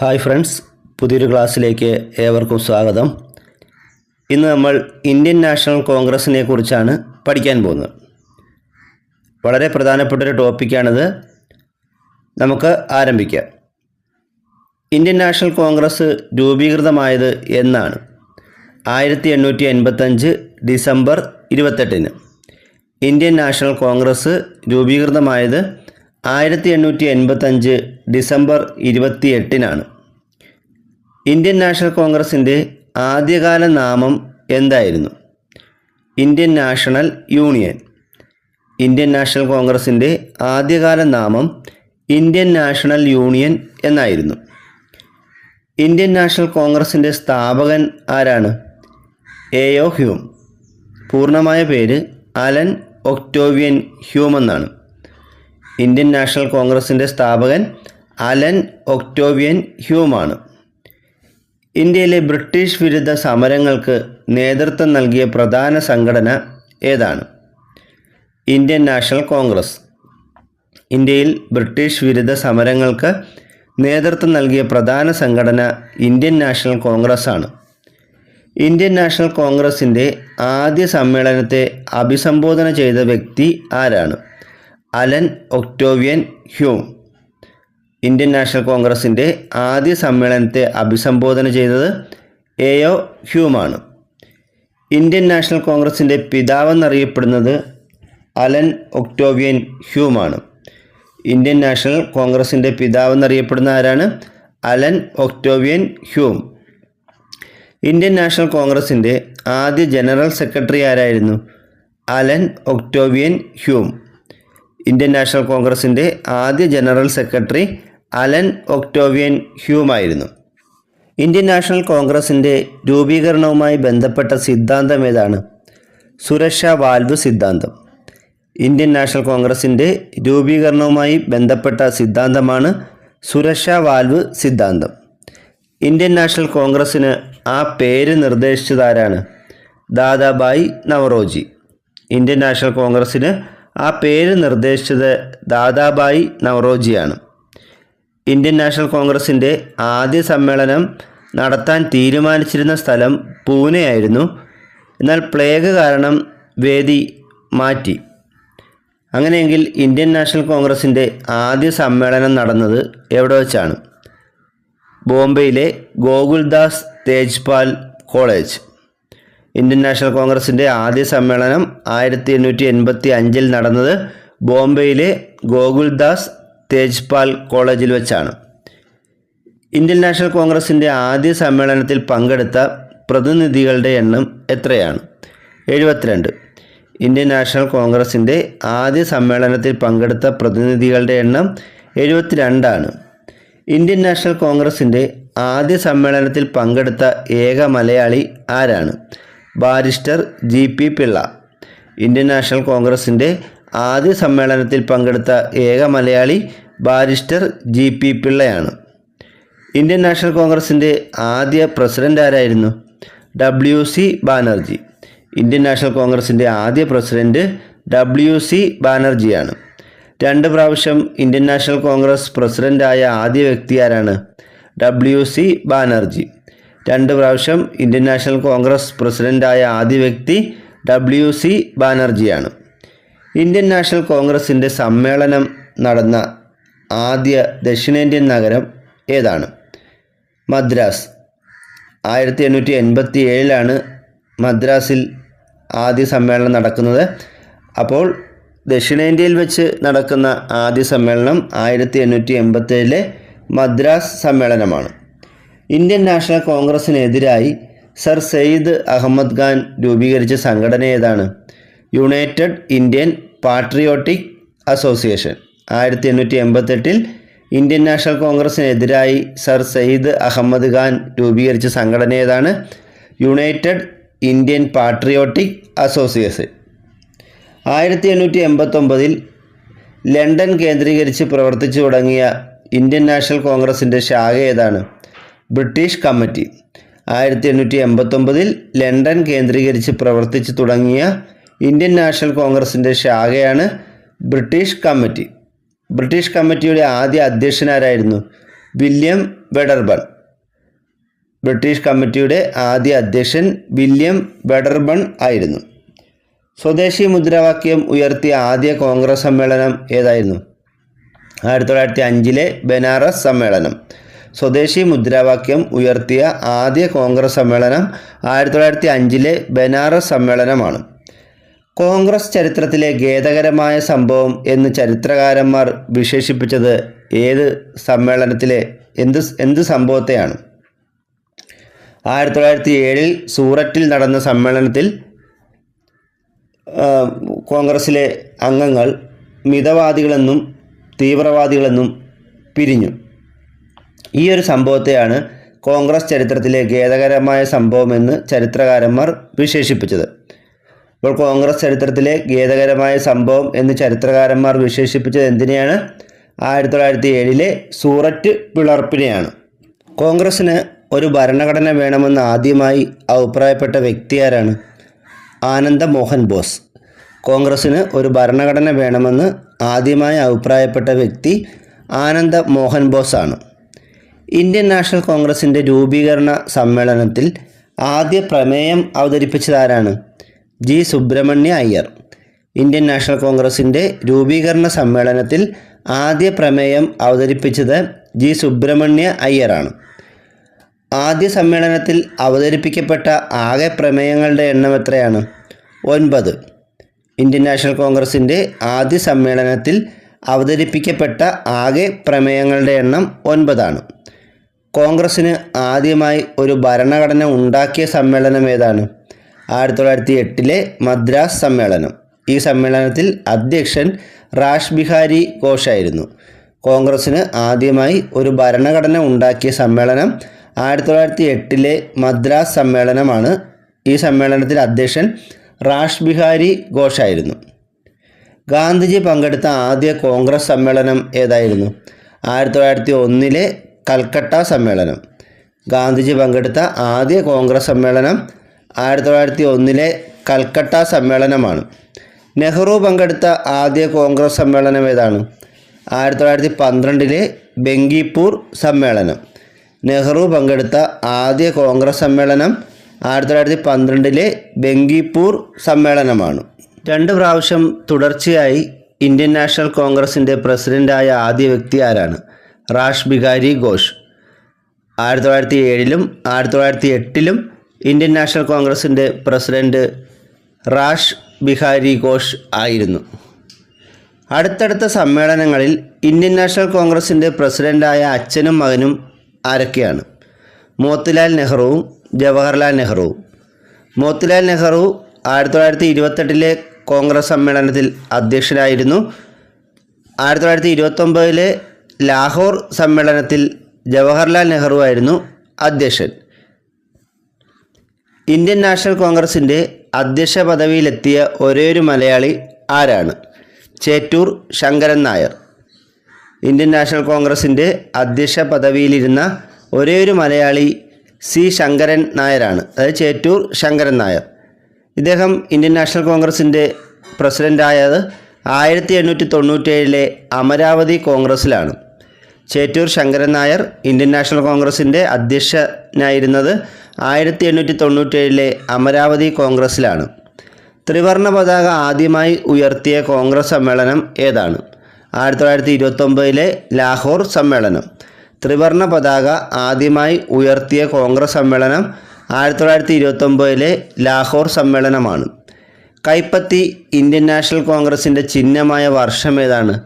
Hi friends പുതിയൊരു ക്ലാസ്സിലേക്ക് ഏവർക്കും സ്വാഗതം. ഇന്ന് നമ്മൾ ഇന്ത്യൻ നാഷണൽ കോൺഗ്രസിനെ കുറിച്ചാണ് പഠിക്കാൻ പോകുന്നത്. വളരെ പ്രധാനപ്പെട്ട ഒരു ടോപ്പിക്കാണിത്. നമുക്ക് ആരംഭിക്കാം. ഇന്ത്യൻ നാഷണൽ കോൺഗ്രസ് രൂപീകൃതമായത് എന്നാണ്. ആയിരത്തി എണ്ണൂറ്റി എൺപത്തഞ്ച് ഡിസംബർ ഇരുപത്തെട്ടിന് ഇന്ത്യൻ നാഷണൽ കോൺഗ്രസ് രൂപീകൃതമായത് ആയിരത്തി എണ്ണൂറ്റി എൺപത്തഞ്ച് ഡിസംബർ ഇരുപത്തി എട്ടിനാണ് ഇന്ത്യൻ നാഷണൽ കോൺഗ്രസിന്റെ ആദ്യകാല നാമം എന്തായിരുന്നു? Indian National Union. Indian National കോൺഗ്രസിന്റെ ആദ്യകാല നാമം ഇന്ത്യൻ നാഷണൽ യൂണിയൻ എന്നായിരുന്നു. ഇന്ത്യൻ നാഷണൽ കോൺഗ്രസിന്റെ സ്ഥാപകൻ ആരാണ്? എ. ഒ. ഹ്യൂം. പൂർണമായ പേര് അലൻ ഒക്ടോവിയൻ ഹ്യൂം എന്നാണ്. ഇന്ത്യൻ നാഷണൽ കോൺഗ്രസിന്റെ സ്ഥാപകൻ അലൻ ഒക്ടോവിയൻ ഹ്യൂമാണ്. ഇന്ത്യയിലെ ബ്രിട്ടീഷ് വിരുദ്ധ സമരങ്ങൾക്ക് നേതൃത്വം നൽകിയ പ്രധാന സംഘടന ഏതാണ്? Indian National Congress. ഇന്ത്യയിൽ ബ്രിട്ടീഷ് വിരുദ്ധ സമരങ്ങൾക്ക് നേതൃത്വം നൽകിയ പ്രധാന സംഘടന ഇന്ത്യൻ നാഷണൽ കോൺഗ്രസ് ആണ് ഇന്ത്യൻ നാഷണൽ കോൺഗ്രസിന്റെ ആദ്യ സമ്മേളനത്തെ അഭിസംബോധന ചെയ്ത വ്യക്തി ആരാണ്? Allan Octavian Hume. Indian National കോൺഗ്രസിന്റെ ആദ്യ സമ്മേളനത്തെ അഭിസംബോധന ചെയ്തത് എ ഒ ഹ്യൂമാണ്. ഇന്ത്യൻ നാഷണൽ കോൺഗ്രസിന്റെ പിതാവെന്നറിയപ്പെടുന്നത് അലൻ ഒക്ടോവിയൻ ഹ്യൂമാണ്. ഇന്ത്യൻ നാഷണൽ കോൺഗ്രസിന്റെ പിതാവെന്നറിയപ്പെടുന്ന ആരാണ്? Allan Octavian Hume. Indian National കോൺഗ്രസിന്റെ ആദ്യ ജനറൽ സെക്രട്ടറി ആരായിരുന്നു? Allan Octavian Hume. Indian National കോൺഗ്രസിന്റെ ആദ്യ ജനറൽ സെക്രട്ടറി അലൻ ഒക്ടോവിയൻ ഹ്യൂമായിരുന്നു. ഇന്ത്യൻ നാഷണൽ കോൺഗ്രസിന്റെ രൂപീകരണവുമായി ബന്ധപ്പെട്ട സിദ്ധാന്തം ഏതാണ്? സുരക്ഷാ വാൽവ് സിദ്ധാന്തം. ഇന്ത്യൻ നാഷണൽ കോൺഗ്രസിന്റെ രൂപീകരണവുമായി ബന്ധപ്പെട്ട സിദ്ധാന്തമാണ് സുരക്ഷാ വാൽവ് സിദ്ധാന്തം. ഇന്ത്യൻ നാഷണൽ കോൺഗ്രസ്സിന് ആ പേര് നിർദ്ദേശിച്ചതാരാണ്? ദാദാബായി നവറോജി. ഇന്ത്യൻ നാഷണൽ കോൺഗ്രസ്സിന് ആ പേര് നിർദ്ദേശിച്ചത് ദാദാബായി നവറോജിയാണ്. ഇന്ത്യൻ നാഷണൽ കോൺഗ്രസിന്റെ ആദ്യ സമ്മേളനം നടത്താൻ തീരുമാനിച്ചിരുന്ന സ്ഥലം പൂനെയായിരുന്നു. എന്നാൽ പ്ലേഗ് കാരണം വേദി മാറ്റി. അങ്ങനെയെങ്കിൽ ഇന്ത്യൻ നാഷണൽ കോൺഗ്രസിന്റെ ആദ്യ സമ്മേളനം നടന്നത് എവിടെ വെച്ചാണ്? ബോംബെയിലെ Gokuldas Tejpal college. Indian National കോൺഗ്രസിന്റെ ആദ്യ സമ്മേളനം ആയിരത്തി എണ്ണൂറ്റി എൺപത്തി അഞ്ചിൽ നടന്നത് ബോംബെയിലെ ഗോകുൽദാസ് തേജ്പാൽ കോളേജിൽ വെച്ചാണ്. ഇന്ത്യൻ നാഷണൽ കോൺഗ്രസിന്റെ ആദ്യ സമ്മേളനത്തിൽ പങ്കെടുത്ത പ്രതിനിധികളുടെ എണ്ണം എത്രയാണ്? എഴുപത്തിരണ്ട്. ഇന്ത്യൻ നാഷണൽ കോൺഗ്രസിന്റെ ആദ്യ സമ്മേളനത്തിൽ പങ്കെടുത്ത പ്രതിനിധികളുടെ എണ്ണം എഴുപത്തിരണ്ടാണ്. ഇന്ത്യൻ നാഷണൽ കോൺഗ്രസിന്റെ ആദ്യ സമ്മേളനത്തിൽ പങ്കെടുത്ത ഏക മലയാളി ആരാണ്? Barrister G P Pillai. Indian National കോൺഗ്രസിന്റെ ആദ്യ സമ്മേളനത്തിൽ പങ്കെടുത്ത ഏക മലയാളി ബാരിസ്റ്റർ ജി പി പിള്ളയാണ്. ഇന്ത്യൻ നാഷണൽ കോൺഗ്രസിന്റെ ആദ്യ പ്രസിഡന്റ് ആരായിരുന്നു? W C Banerjee. Indian National കോൺഗ്രസിന്റെ ആദ്യ പ്രസിഡന്റ് ഡബ്ല്യു സി ബാനർജിയാണ്. രണ്ട് പ്രാവശ്യം ഇന്ത്യൻ നാഷണൽ കോൺഗ്രസ് പ്രസിഡന്റായ ആദ്യ വ്യക്തി ആരാണ്? W C Banerjee. രണ്ട് പ്രാവശ്യം ഇന്ത്യൻ നാഷണൽ കോൺഗ്രസ് പ്രസിഡന്റായ ആദ്യ വ്യക്തി ഡബ്ല്യു സി ബാനർജിയാണ്. ഇന്ത്യൻ നാഷണൽ കോൺഗ്രസിന്റെ സമ്മേളനം നടന്ന ആദ്യ ദക്ഷിണേന്ത്യൻ നഗരം ഏതാണ്? മദ്രാസ്. ആയിരത്തി എണ്ണൂറ്റി എൺപത്തി ഏഴിലാണ് മദ്രാസിൽ ആദ്യ സമ്മേളനം നടക്കുന്നത്. അപ്പോൾ ദക്ഷിണേന്ത്യയിൽ വെച്ച് നടക്കുന്ന ആദ്യ സമ്മേളനം ആയിരത്തി എണ്ണൂറ്റി എൺപത്തേഴിലെ മദ്രാസ് സമ്മേളനമാണ്. ഇന്ത്യൻ നാഷണൽ കോൺഗ്രസിനെതിരായി സർ സെയ്ദ് അഹമ്മദ് ഖാൻ രൂപീകരിച്ച സംഘടന ഏതാണ്? United Indian Patriotic Association. ആയിരത്തി എണ്ണൂറ്റി എൺപത്തെട്ടിൽ ഇന്ത്യൻ നാഷണൽ കോൺഗ്രസിനെതിരായി സർ സയ്യിദ് അഹമ്മദ് ഖാൻ രൂപീകരിച്ച സംഘടന ഏതാണ്? United Indian Patriotic Association. ആയിരത്തി എണ്ണൂറ്റി എൺപത്തൊമ്പതിൽ ലണ്ടൻ കേന്ദ്രീകരിച്ച് പ്രവർത്തിച്ചു തുടങ്ങിയ ഇന്ത്യൻ നാഷണൽ കോൺഗ്രസിന്റെ ശാഖ ഏതാണ്? British committee. ആയിരത്തി എണ്ണൂറ്റി എൺപത്തൊമ്പതിൽ ലണ്ടൻ കേന്ദ്രീകരിച്ച് പ്രവർത്തിച്ചു തുടങ്ങിയ ഇന്ത്യൻ നാഷണൽ കോൺഗ്രസിന്റെ ശാഖയാണ് ബ്രിട്ടീഷ് കമ്മിറ്റി. ബ്രിട്ടീഷ് കമ്മിറ്റിയുടെ ആദ്യ അധ്യക്ഷനാരായിരുന്നു വില്യം വെഡർബൺ. ബ്രിട്ടീഷ് കമ്മിറ്റിയുടെ ആദ്യ അധ്യക്ഷൻ വില്യം വെഡർബൺ ആയിരുന്നു. സ്വദേശി മുദ്രാവാക്യം ഉയർത്തിയ ആദ്യ കോൺഗ്രസ് സമ്മേളനം ഏതായിരുന്നു? ആയിരത്തി തൊള്ളായിരത്തി അഞ്ചിലെ ബനാറസ് സമ്മേളനം. സ്വദേശി മുദ്രാവാക്യം ഉയർത്തിയ ആദ്യ കോൺഗ്രസ് സമ്മേളനം ആയിരത്തി തൊള്ളായിരത്തി അഞ്ചിലെ ബനാറസ് സമ്മേളനമാണ്. കോൺഗ്രസ് ചരിത്രത്തിലെ ഖേദകരമായ സംഭവം എന്ന് ചരിത്രകാരന്മാർ വിശേഷിപ്പിച്ചത് ഏത് സമ്മേളനത്തിലെ എന്ത് എന്ത് സംഭവത്തെയാണ്? ആയിരത്തി തൊള്ളായിരത്തി ഏഴിൽ സൂററ്റിൽ നടന്ന സമ്മേളനത്തിൽ കോൺഗ്രസിലെ അംഗങ്ങൾ മിതവാദികളെന്നും തീവ്രവാദികളെന്നും പിരിഞ്ഞു. ഈ ഒരു സംഭവത്തെയാണ് കോൺഗ്രസ് ചരിത്രത്തിലെ ഖേദകരമായ സംഭവമെന്ന് ചരിത്രകാരന്മാർ വിശേഷിപ്പിച്ചത്. അപ്പോൾ കോൺഗ്രസ് ചരിത്രത്തിലെ ഖേദകരമായ സംഭവം എന്ന് ചരിത്രകാരന്മാർ വിശേഷിപ്പിച്ചത് എന്തിനെയാണ്? ആയിരത്തി തൊള്ളായിരത്തി ഏഴിലെ സൂററ്റ് പിളർപ്പിനെയാണ്. കോൺഗ്രസ്സിന് ഒരു ഭരണഘടന വേണമെന്ന് ആദ്യമായി അഭിപ്രായപ്പെട്ട വ്യക്തി ആരാണ്? ആനന്ദ മോഹൻ ബോസ്. കോൺഗ്രസ്സിന് ഒരു ഭരണഘടന വേണമെന്ന് ആദ്യമായി അഭിപ്രായപ്പെട്ട വ്യക്തി ആനന്ദ മോഹൻ ബോസ് ആണ്. ഇന്ത്യൻ നാഷണൽ കോൺഗ്രസിന്റെ രൂപീകരണ സമ്മേളനത്തിൽ ആദ്യ പ്രമേയം അവതരിപ്പിച്ചതാരാണ് G Subramania Iyer. Indian National കോൺഗ്രസിന്റെ രൂപീകരണ സമ്മേളനത്തിൽ ആദ്യ പ്രമേയം അവതരിപ്പിച്ചത് ജി സുബ്രഹ്മണ്യ അയ്യറാണ് ആദ്യ സമ്മേളനത്തിൽ അവതരിപ്പിക്കപ്പെട്ട ആകെ പ്രമേയങ്ങളുടെ എണ്ണം എത്രയാണ്? ഒൻപത്. ഇന്ത്യൻ നാഷണൽ കോൺഗ്രസിന്റെ ആദ്യ സമ്മേളനത്തിൽ അവതരിപ്പിക്കപ്പെട്ട ആകെ പ്രമേയങ്ങളുടെ എണ്ണം ഒൻപതാണ്. കോൺഗ്രസ്സിന് ആദ്യമായി ഒരു ഭരണഘടന ഉണ്ടാക്കിയ സമ്മേളനം ഏതാണ്? ആയിരത്തി തൊള്ളായിരത്തി എട്ടിലെ മദ്രാസ് സമ്മേളനം. ഈ സമ്മേളനത്തിൽ അധ്യക്ഷൻ റാഷ് ബിഹാരി ഘോഷായിരുന്നു. കോൺഗ്രസ്സിന് ആദ്യമായി ഒരു ഭരണഘടന ഉണ്ടാക്കിയ സമ്മേളനം ആയിരത്തി തൊള്ളായിരത്തി എട്ടിലെ മദ്രാസ് സമ്മേളനമാണ്. ഈ സമ്മേളനത്തിൽ അധ്യക്ഷൻ റാഷ് ബിഹാരി ഘോഷായിരുന്നു. ഗാന്ധിജി പങ്കെടുത്ത ആദ്യ കോൺഗ്രസ് സമ്മേളനം ഏതായിരുന്നു? ആയിരത്തി തൊള്ളായിരത്തി ഒന്നിലെ കൽക്കട്ട സമ്മേളനം. ഗാന്ധിജി പങ്കെടുത്ത ആദ്യ കോൺഗ്രസ് സമ്മേളനം ആയിരത്തി തൊള്ളായിരത്തി ഒന്നിലെ കൽക്കട്ട സമ്മേളനമാണ്. നെഹ്റു പങ്കെടുത്ത ആദ്യ കോൺഗ്രസ് സമ്മേളനം ഏതാണ്? ആയിരത്തി തൊള്ളായിരത്തി പന്ത്രണ്ടിലെ ബംഗിപ്പൂർ സമ്മേളനം. നെഹ്റു പങ്കെടുത്ത ആദ്യ കോൺഗ്രസ് സമ്മേളനം ആയിരത്തി തൊള്ളായിരത്തി പന്ത്രണ്ടിലെ ബംഗിപ്പൂർ സമ്മേളനമാണ്. രണ്ട് പ്രാവശ്യം തുടർച്ചയായി ഇന്ത്യൻ നാഷണൽ കോൺഗ്രസിന്റെ പ്രസിഡന്റായ ആദ്യ വ്യക്തി ആരാണ്? റാഷ് ബിഹാരി ഘോഷ്. ആയിരത്തി തൊള്ളായിരത്തി ഏഴിലും ആയിരത്തി തൊള്ളായിരത്തി എട്ടിലും ഇന്ത്യൻ നാഷണൽ കോൺഗ്രസിന്റെ പ്രസിഡന്റ് റാഷ് ബിഹാരി ഘോഷ് ആയിരുന്നു. അടുത്തടുത്ത സമ്മേളനങ്ങളിൽ ഇന്ത്യൻ നാഷണൽ കോൺഗ്രസിന്റെ പ്രസിഡന്റായ അച്ഛനും മകനും ആരൊക്കെയാണ്? മോത്തിലാൽ നെഹ്റുവും ജവഹർലാൽ നെഹ്റുവും. മോത്തിലാൽ നെഹ്റു ആയിരത്തി തൊള്ളായിരത്തി ഇരുപത്തെട്ടിലെ കോൺഗ്രസ് സമ്മേളനത്തിൽ അധ്യക്ഷനായിരുന്നു. ആയിരത്തി തൊള്ളായിരത്തി ഇരുപത്തൊമ്പതിലെ ലാഹോർ സമ്മേളനത്തിൽ ജവഹർലാൽ നെഹ്റു ആയിരുന്നു അധ്യക്ഷൻ. ഇന്ത്യൻ നാഷണൽ കോൺഗ്രസിന്റെ അധ്യക്ഷ പദവിയിലെത്തിയ ഒരേയൊരു മലയാളി ആരാണ്? ചേറ്റൂർ ശങ്കരൻ നായർ. ഇന്ത്യൻ നാഷണൽ കോൺഗ്രസിന്റെ അധ്യക്ഷ പദവിയിലിരുന്ന ഒരേയൊരു മലയാളി സി ശങ്കരൻ നായരാണ്. അതായത് ചേറ്റൂർ ശങ്കരൻ നായർ. ഇദ്ദേഹം ഇന്ത്യൻ നാഷണൽ കോൺഗ്രസിന്റെ പ്രസിഡന്റായത് ആയിരത്തി എണ്ണൂറ്റി തൊണ്ണൂറ്റേഴിലെ അമരാവതി കോൺഗ്രസ്സിലാണ് ചേറ്റൂർ ശങ്കരൻ നായർ ഇന്ത്യൻ നാഷണൽ കോൺഗ്രസിന്റെ അധ്യക്ഷനായിരുന്നത് ആയിരത്തി എണ്ണൂറ്റി തൊണ്ണൂറ്റേഴിലെ അമരാവതി കോൺഗ്രസ്സിലാണ് ത്രിവർണ പതാക ആദ്യമായി ഉയർത്തിയ കോൺഗ്രസ് സമ്മേളനം ഏതാണ്? ആയിരത്തി തൊള്ളായിരത്തി ഇരുപത്തൊമ്പതിലെ ലാഹോർ സമ്മേളനം. ത്രിവർണ പതാക ആദ്യമായി ഉയർത്തിയ കോൺഗ്രസ് സമ്മേളനം ആയിരത്തി തൊള്ളായിരത്തി ഇരുപത്തൊമ്പതിലെ ലാഹോർ സമ്മേളനമാണ്. കൈപ്പത്തി ഇന്ത്യൻ നാഷണൽ കോൺഗ്രസിന്റെ ചിഹ്നമായ വർഷം ഏതാണ്?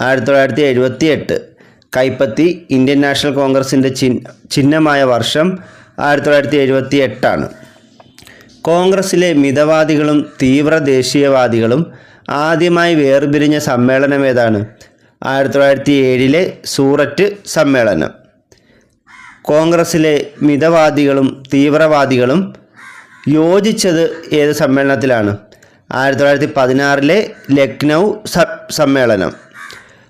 ആയിരത്തി തൊള്ളായിരത്തി എഴുപത്തി എട്ട് കൈപ്പത്തി ഇന്ത്യൻ നാഷണൽ കോൺഗ്രസിന്റെ ചിഹ്നമായ വർഷം ആയിരത്തി തൊള്ളായിരത്തി എഴുപത്തി എട്ടാണ് കോൺഗ്രസിലെ മിതവാദികളും തീവ്ര ദേശീയവാദികളും ആദ്യമായി വേർപിരിഞ്ഞ സമ്മേളനം ഏതാണ്? ആയിരത്തി തൊള്ളായിരത്തി ഏഴിലെ സൂററ്റ് സമ്മേളനം. കോൺഗ്രസിലെ മിതവാദികളും തീവ്രവാദികളും യോജിച്ചത് ഏത് സമ്മേളനത്തിലാണ്? ആയിരത്തി തൊള്ളായിരത്തി പതിനാറിലെ ലക്നൗ സമ്മേളനം.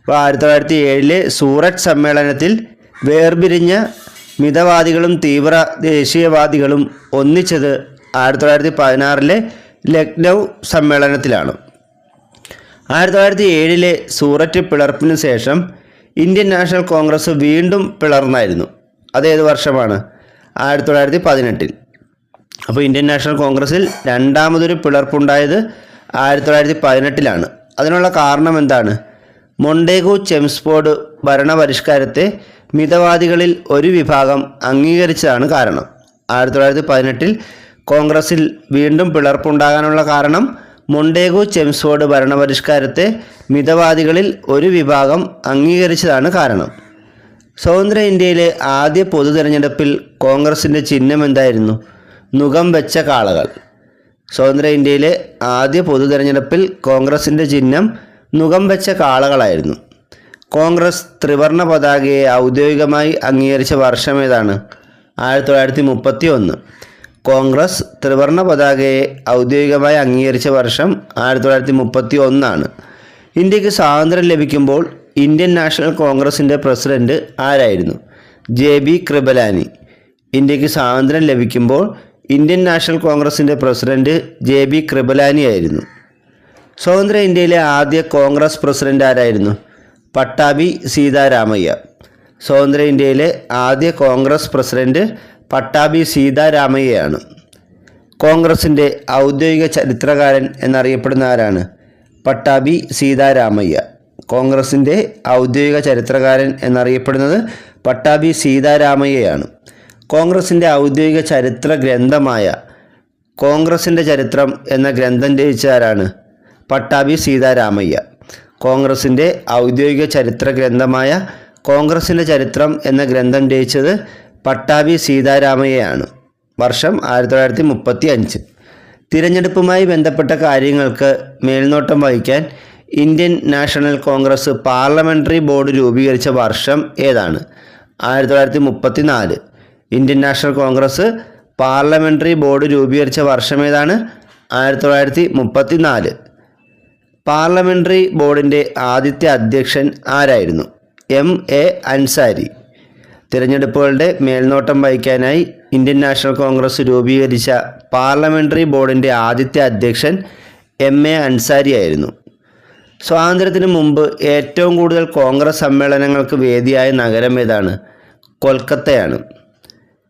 അപ്പോൾ ആയിരത്തി തൊള്ളായിരത്തി ഏഴിലെ സൂററ്റ് സമ്മേളനത്തിൽ വേർപിരിഞ്ഞ മിതവാദികളും തീവ്ര ദേശീയവാദികളും ഒന്നിച്ചത് ആയിരത്തി തൊള്ളായിരത്തി പതിനാറിലെ ലക്നൗ സമ്മേളനത്തിലാണ്. ആയിരത്തി തൊള്ളായിരത്തി ഏഴിലെ സൂററ്റ് പിളർപ്പിന് ശേഷം ഇന്ത്യൻ നാഷണൽ കോൺഗ്രസ് വീണ്ടും പിളർന്നായിരുന്നു. അതേത് വർഷമാണ്? ആയിരത്തി തൊള്ളായിരത്തി പതിനെട്ടിൽ. അപ്പോൾ ഇന്ത്യൻ നാഷണൽ കോൺഗ്രസ്സിൽ രണ്ടാമതൊരു പിളർപ്പുണ്ടായത് ആയിരത്തി തൊള്ളായിരത്തി പതിനെട്ടിലാണ്. അതിനുള്ള കാരണം എന്താണ്? മൊണ്ടേഗു ചെംസ്ഫോർഡ് ഭരണപരിഷ്കാരത്തെ മിതവാദികളിൽ ഒരു വിഭാഗം അംഗീകരിച്ചതാണ് കാരണം. ആയിരത്തി തൊള്ളായിരത്തി പതിനെട്ടിൽ കോൺഗ്രസിൽ വീണ്ടും പിളർപ്പുണ്ടാകാനുള്ള കാരണം മൊണ്ടേഗോ ചെംസ്ഫോർഡ് ഭരണപരിഷ്കാരത്തെ മിതവാദികളിൽ ഒരു വിഭാഗം അംഗീകരിച്ചതാണ് കാരണം. സ്വതന്ത്ര ഇന്ത്യയിലെ ആദ്യ പൊതു തിരഞ്ഞെടുപ്പിൽ കോൺഗ്രസിന്റെ ചിഹ്നം എന്തായിരുന്നു? നുഖം വെച്ച കാളകൾ. സ്വതന്ത്ര ഇന്ത്യയിലെ ആദ്യ പൊതു തിരഞ്ഞെടുപ്പിൽ കോൺഗ്രസിന്റെ ചിഹ്നം നുകം വെച്ച കാളകളായിരുന്നു. കോൺഗ്രസ് ത്രിവർണ പതാകയെ ഔദ്യോഗികമായി അംഗീകരിച്ച വർഷം ഏതാണ്? ആയിരത്തി തൊള്ളായിരത്തി മുപ്പത്തി ഒന്ന് കോൺഗ്രസ് ത്രിവർണ പതാകയെ ഔദ്യോഗികമായി അംഗീകരിച്ച വർഷം ആയിരത്തി തൊള്ളായിരത്തി മുപ്പത്തി ഒന്നാണ് ഇന്ത്യയ്ക്ക് സ്വാതന്ത്ര്യം ലഭിക്കുമ്പോൾ ഇന്ത്യൻ നാഷണൽ കോൺഗ്രസിന്റെ പ്രസിഡന്റ് ആരായിരുന്നു? J B Kripalani. ഇന്ത്യയ്ക്ക് സ്വാതന്ത്ര്യം ലഭിക്കുമ്പോൾ ഇന്ത്യൻ നാഷണൽ കോൺഗ്രസിന്റെ പ്രസിഡന്റ് ജെ ബി കൃപലാനി ആയിരുന്നു. സ്വതന്ത്ര ഇന്ത്യയിലെ ആദ്യ കോൺഗ്രസ് പ്രസിഡന്റ് ആരായിരുന്നു? പട്ടാഭി സീതാരാമയ്യ. സ്വതന്ത്ര ഇന്ത്യയിലെ ആദ്യ കോൺഗ്രസ് പ്രസിഡന്റ് പട്ടാഭി സീതാരാമയ്യയാണ്. കോൺഗ്രസിന്റെ ഔദ്യോഗിക ചരിത്രകാരൻ എന്നറിയപ്പെടുന്ന ആരാണ്? പട്ടാഭി സീതാരാമയ്യ. കോൺഗ്രസിന്റെ ഔദ്യോഗിക ചരിത്രകാരൻ എന്നറിയപ്പെടുന്നത് പട്ടാഭി സീതാരാമയ്യയാണ്. കോൺഗ്രസിന്റെ ഔദ്യോഗിക ചരിത്ര ഗ്രന്ഥമായ കോൺഗ്രസിന്റെ ചരിത്രം എന്ന ഗ്രന്ഥം രചിച്ച ആരാണ്? പട്ടാഭി സീതാരാമയ്യ. കോൺഗ്രസിന്റെ ഔദ്യോഗിക ചരിത്ര ഗ്രന്ഥമായ കോൺഗ്രസിന്റെ ചരിത്രം എന്ന ഗ്രന്ഥം രചിച്ചത് പട്ടാഭി സീതാരാമയ്യയാണ്. വർഷം ആയിരത്തി തൊള്ളായിരത്തി മുപ്പത്തി അഞ്ച് തിരഞ്ഞെടുപ്പുമായി ബന്ധപ്പെട്ട കാര്യങ്ങൾക്ക് മേൽനോട്ടം വഹിക്കാൻ Indian National Congress parliamentary board രൂപീകരിച്ച വർഷം ഏതാണ്? ആയിരത്തി തൊള്ളായിരത്തി മുപ്പത്തി നാല് Indian National Congress parliamentary board രൂപീകരിച്ച വർഷം ഏതാണ്? ആയിരത്തി തൊള്ളായിരത്തി മുപ്പത്തി നാല് പാർലമെന്ററി ബോർഡിന്റെ ആദ്യത്തെ അധ്യക്ഷൻ ആരായിരുന്നു? എം. എ. അൻസാരി. തിരഞ്ഞെടുപ്പുകളുടെ മേൽനോട്ടം വഹിക്കാനായി ഇന്ത്യൻ നാഷണൽ കോൺഗ്രസ് രൂപീകരിച്ച പാർലമെന്ററി ബോർഡിന്റെ ആദ്യത്തെ അധ്യക്ഷൻ എം. എ. അൻസാരി ആയിരുന്നു. സ്വാതന്ത്ര്യത്തിന് മുമ്പ് ഏറ്റവും കൂടുതൽ കോൺഗ്രസ് സമ്മേളനങ്ങൾക്ക് വേദിയായ നഗരം ഏതാണ്? കൊൽക്കത്തയാണ്.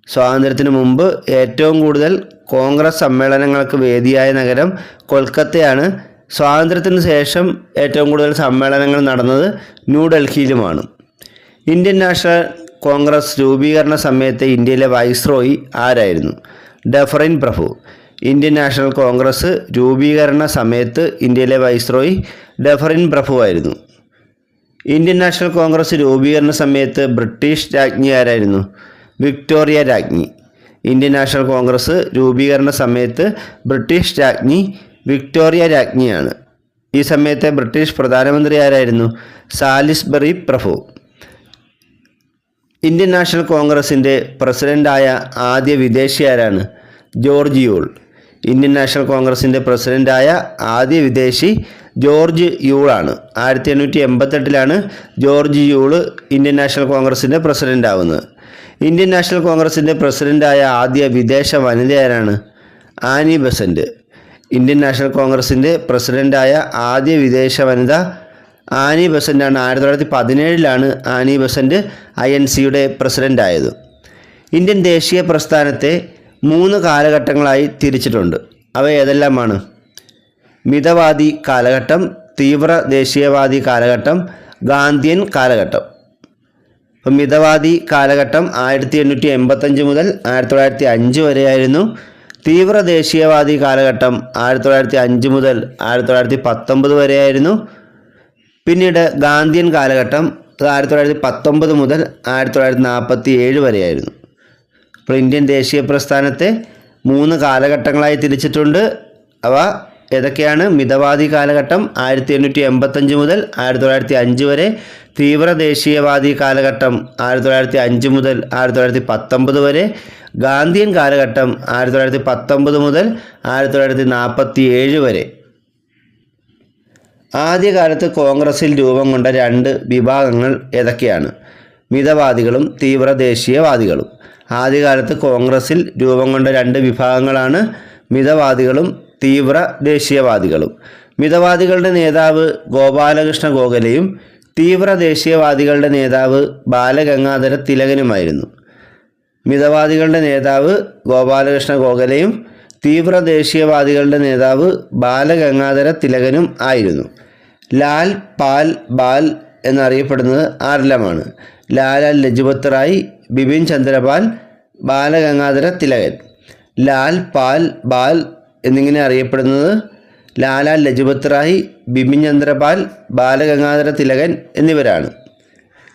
സ്വാതന്ത്ര്യത്തിന് മുമ്പ് ഏറ്റവും കൂടുതൽ കോൺഗ്രസ് സമ്മേളനങ്ങൾക്ക് വേദിയായ നഗരം കൊൽക്കത്തയാണ്. സ്വാതന്ത്ര്യത്തിന് ശേഷം ഏറ്റവും കൂടുതൽ സമ്മേളനങ്ങൾ നടന്നത് ന്യൂഡൽഹിയിലുമാണ് ഇന്ത്യൻ നാഷണൽ കോൺഗ്രസ് രൂപീകരണ സമയത്തെ ഇന്ത്യയിലെ വൈസ്രോയി ആരായിരുന്നു? ഡഫറിൻ പ്രഭു. ഇന്ത്യൻ നാഷണൽ കോൺഗ്രസ് രൂപീകരണ സമയത്ത് ഇന്ത്യയിലെ വൈസ്രോയി ഡഫറിൻ പ്രഭു ആയിരുന്നു. ഇന്ത്യൻ നാഷണൽ കോൺഗ്രസ് രൂപീകരണ സമയത്ത് ബ്രിട്ടീഷ് രാജ്ഞി ആരായിരുന്നു? വിക്ടോറിയ രാജ്ഞി. ഇന്ത്യൻ നാഷണൽ കോൺഗ്രസ് രൂപീകരണ സമയത്ത് ബ്രിട്ടീഷ് രാജ്ഞി വിക്ടോറിയ രാജ്ഞിയാണ്. ഈ സമയത്തെ ബ്രിട്ടീഷ് പ്രധാനമന്ത്രി ആരായിരുന്നു? സാലിസ്ബറി പ്രഭു. ഇന്ത്യൻ നാഷണൽ കോൺഗ്രസിന്റെ പ്രസിഡന്റായ ആദ്യ വിദേശി ആരാണ് ജോർജ് യൂൾ ഇന്ത്യൻ നാഷണൽ കോൺഗ്രസിന്റെ പ്രസിഡന്റായ ആദ്യ വിദേശി ജോർജ് യൂളാണ് ആയിരത്തി എണ്ണൂറ്റി എൺപത്തെട്ടിലാണ് ജോർജ് യൂൾ ഇന്ത്യൻ നാഷണൽ കോൺഗ്രസിന്റെ പ്രസിഡന്റ് ആവുന്നത് ഇന്ത്യൻ നാഷണൽ കോൺഗ്രസിന്റെ പ്രസിഡന്റായ ആദ്യ വിദേശ വനിത ആരാണ് ആനി ബസന്റ്. ഇന്ത്യൻ നാഷണൽ കോൺഗ്രസിന്റെ പ്രസിഡന്റായ ആദ്യ വിദേശ വനിത ആനി ബസന്റാണ്. ആയിരത്തി തൊള്ളായിരത്തി പതിനേഴിലാണ് ആനി ബസന്റ് ഐ എൻ സിയുടെ പ്രസിഡന്റായത്. ഇന്ത്യൻ ദേശീയ പ്രസ്ഥാനത്തെ മൂന്ന് കാലഘട്ടങ്ങളായി തിരിച്ചിട്ടുണ്ട്. അവ ഏതെല്ലാമാണ്? മിതവാദി കാലഘട്ടം തീവ്ര ദേശീയവാദി കാലഘട്ടം ഗാന്ധിയൻ കാലഘട്ടം. അപ്പം മിതവാദി കാലഘട്ടം ആയിരത്തി എണ്ണൂറ്റി എൺപത്തഞ്ച് മുതൽ ആയിരത്തി തൊള്ളായിരത്തി അഞ്ച് വരെയായിരുന്നു തീവ്ര ദേശീയവാദി കാലഘട്ടം ആയിരത്തി തൊള്ളായിരത്തി അഞ്ച് മുതൽ ആയിരത്തി തൊള്ളായിരത്തി പത്തൊമ്പത് വരെയായിരുന്നു. പിന്നീട് ഗാന്ധിയൻ കാലഘട്ടം ആയിരത്തി തൊള്ളായിരത്തി പത്തൊമ്പത് മുതൽ ആയിരത്തി തൊള്ളായിരത്തി നാൽപ്പത്തി ഏഴ് വരെയായിരുന്നു. അപ്പോൾ ഇന്ത്യൻ ദേശീയ പ്രസ്ഥാനത്തെ മൂന്ന് കാലഘട്ടങ്ങളായി തിരിച്ചിട്ടുണ്ട്. അവ ഏതൊക്കെയാണ്? മിതവാദി കാലഘട്ടം ആയിരത്തി എണ്ണൂറ്റി എൺപത്തഞ്ച് മുതൽ ആയിരത്തി തൊള്ളായിരത്തി അഞ്ച് വരെ തീവ്ര ദേശീയവാദി കാലഘട്ടം ആയിരത്തി തൊള്ളായിരത്തി അഞ്ച് മുതൽ ആയിരത്തി തൊള്ളായിരത്തി പത്തൊമ്പത് വരെ ഗാന്ധിയൻ കാലഘട്ടം ആയിരത്തി തൊള്ളായിരത്തി പത്തൊമ്പത് മുതൽ ആയിരത്തി തൊള്ളായിരത്തി നാൽപ്പത്തി ഏഴ് വരെ. ആദ്യകാലത്ത് കോൺഗ്രസിൽ രൂപം കൊണ്ട രണ്ട് വിഭാഗങ്ങൾ ഏതൊക്കെയാണ്? മിതവാദികളും തീവ്ര ദേശീയവാദികളും ആദ്യകാലത്ത് കോൺഗ്രസിൽ രൂപം കൊണ്ട രണ്ട് വിഭാഗങ്ങളാണ് മിതവാദികളും തീവ്ര ദേശീയവാദികളും മിതവാദികളുടെ നേതാവ് ഗോപാലകൃഷ്ണ ഗോഖലെയും തീവ്ര ദേശീയവാദികളുടെ നേതാവ് ബാലഗംഗാധര തിലകനുമായിരുന്നു. മിതവാദികളുടെ നേതാവ് ഗോപാലകൃഷ്ണ ഗോഖലയും തീവ്ര ദേശീയവാദികളുടെ നേതാവ് ബാലഗംഗാധര തിലകനും ആയിരുന്നു. ലാൽ പാൽ ബാൽ എന്നറിയപ്പെടുന്നത് ആരെല്ലാമാണ് ലാലാൽ ലജ്പത് റായ് ബിപിൻ ചന്ദ്രപാൽ ബാലഗംഗാധര തിലകൻ. ലാൽ പാൽ ബാൽ എന്നിങ്ങനെ അറിയപ്പെടുന്നത് ലാലാൽ ലജ്പത് റായി ബിപിൻ ചന്ദ്രപാൽ ബാലഗംഗാധര തിലകൻ എന്നിവരാണ്.